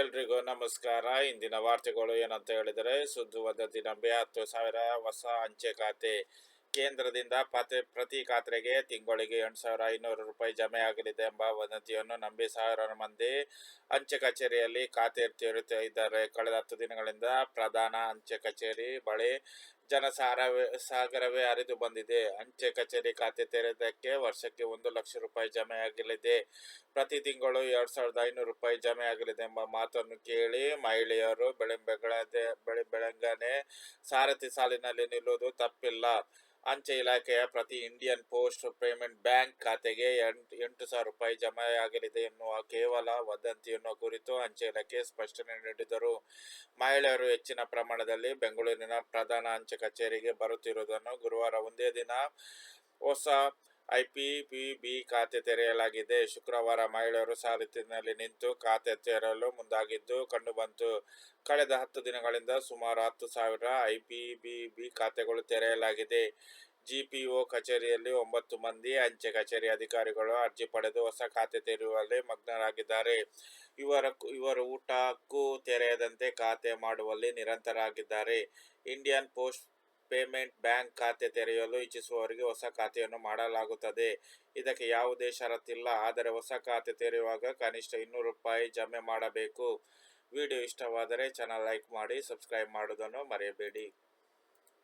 ಎಲ್ರಿಗೂ ನಮಸ್ಕಾರ. ಇಂದಿನ ವಾರ್ತೆಗಳು ಏನಂತ ಹೇಳಿದರೆ ಸುದ್ದು ವದಂತಿ ನಂಬಿ ಹತ್ತು ಸಾವಿರ ಹೊಸ ಅಂಚೆ ಖಾತೆ. ಕೇಂದ್ರದಿಂದ ಪತೆ, ಪ್ರತಿ ಖಾತೆಗೆ ತಿಂಗಳಿಗೆ ಎಂಟು ಸಾವಿರ ಐನೂರು ರೂಪಾಯಿ ಜಮೆ ಆಗಲಿದೆ ಎಂಬ ವದಂತಿಯನ್ನು ನಂಬಿ ಸಾವಿರಾರು ಮಂದಿ ಅಂಚೆ ಕಚೇರಿಯಲ್ಲಿ ಖಾತೆ ತೆರೆಯುತ್ತಾ ಕಳೆದ ಹತ್ತು ದಿನಗಳಿಂದ ಪ್ರಧಾನ ಅಂಚೆ ಕಚೇರಿ ಬಳಿ ಜನಸಾರವೇ, ಸಾಗರವೇ ಹರಿದು ಬಂದಿದೆ. ಅಂಚೆ ಕಚೇರಿ ಖಾತೆ ತೆರೆದಕ್ಕೆ ವರ್ಷಕ್ಕೆ ಒಂದು ಲಕ್ಷ ರೂಪಾಯಿ ಜಮೆಯಾಗಲಿದೆ. ಪ್ರತಿ ತಿಂಗಳು ಎರಡು ಸಾವಿರದ ಐನೂರು ರೂಪಾಯಿ ಜಮೆಯಾಗಲಿದೆ ಎಂಬ ಮಾತನ್ನು ಕೇಳಿ ಮಹಿಳೆಯರು ಬೆಳೆ ಬೆಳೆ ಬೆಳಂಗನೆ ಸಾರಥಿ ಸಾಲಿನಲ್ಲಿ ನಿಲ್ಲುವುದು ತಪ್ಪಿಲ್ಲ. ಅಂಚೆ ಇಲಾಖೆಯ ಪ್ರತಿ ಇಂಡಿಯನ್ ಪೋಸ್ಟ್ ಪೇಮೆಂಟ್ ಬ್ಯಾಂಕ್ ಖಾತೆಗೆ ಎಂಟು ಎಂಟು ಸಾವಿರ ರೂಪಾಯಿ ಜಮೆಯಾಗಲಿದೆ ಎನ್ನುವ ಕೇವಲ ವದಂತಿಯನ್ನು ಕುರಿತು ಅಂಚೆ ಇಲಾಖೆ ಸ್ಪಷ್ಟನೆ ನೀಡಿದರು. ಮಹಿಳೆಯರು ಹೆಚ್ಚಿನ ಪ್ರಮಾಣದಲ್ಲಿ ಬೆಂಗಳೂರಿನ ಪ್ರಧಾನ ಅಂಚೆ ಕಚೇರಿಗೆ ಬರುತ್ತಿರುವುದನ್ನು ಗುರುವಾರ ಒಂದೇ ದಿನ ಹೊಸ ಐಪಿಪಿಬಿ ಖಾತೆ ತೆರೆಯಲಾಗಿದೆ. ಶುಕ್ರವಾರ ಮಹಿಳೆಯರು ಸಾಲಿನಲ್ಲಿ ನಿಂತು ಖಾತೆ ತೆರೆಯಲು ಮುಂದಾಗಿದ್ದು, ಕಂಡುಬಂತು. ಕಳೆದ ಹತ್ತು ದಿನಗಳಿಂದ ಸುಮಾರು ಹತ್ತು ಸಾವಿರ ಐಪಿಬಿಬಿ ಖಾತೆಗಳು ತೆರೆಯಲಾಗಿದೆ. ಜಿಪಿಒ ಕಚೇರಿಯಲ್ಲಿ ಒಂಬತ್ತು ಮಂದಿ, ಅಂಚೆ ಕಚೇರಿ ಅಧಿಕಾರಿಗಳು ಅರ್ಜಿ ಪಡೆದು ಹೊಸ ಖಾತೆ ತೆರೆಯುವಲ್ಲಿ ಮಗ್ನರಾಗಿದ್ದಾರೆ. ಇವರ ಇವರು ಊಟಕ್ಕೂ ತೆರೆಯದಂತೆ ಖಾತೆ ಮಾಡುವಲ್ಲಿ ನಿರಂತರಾಗಿದ್ದಾರೆ. ಇಂಡಿಯನ್ ಪೋಸ್ಟ್ ಪೇಮೆಂಟ್ ಬ್ಯಾಂಕ್ ಖಾತೆ ತೆರೆಯಲು ಇಚ್ಛಿಸುವವರಿಗೆ ಹೊಸ ಖಾತೆಯನ್ನು ಮಾಡಲಾಗುತ್ತದೆ. ಇದಕ್ಕೆ ಯಾವುದೇ ಷರತ್ತಿಲ್ಲ. ಆದರೆ ಹೊಸ ಖಾತೆ ತೆರೆಯುವಾಗ ಕನಿಷ್ಠ ಇನ್ನೂರು ರೂಪಾಯಿ ಜಮೆ ಮಾಡಬೇಕು. ವಿಡಿಯೋ ಇಷ್ಟವಾದರೆ ಚಾನಲ್ ಲೈಕ್ ಮಾಡಿ, ಸಬ್ಸ್ಕ್ರೈಬ್ ಮಾಡುವುದನ್ನು ಮರೆಯಬೇಡಿ.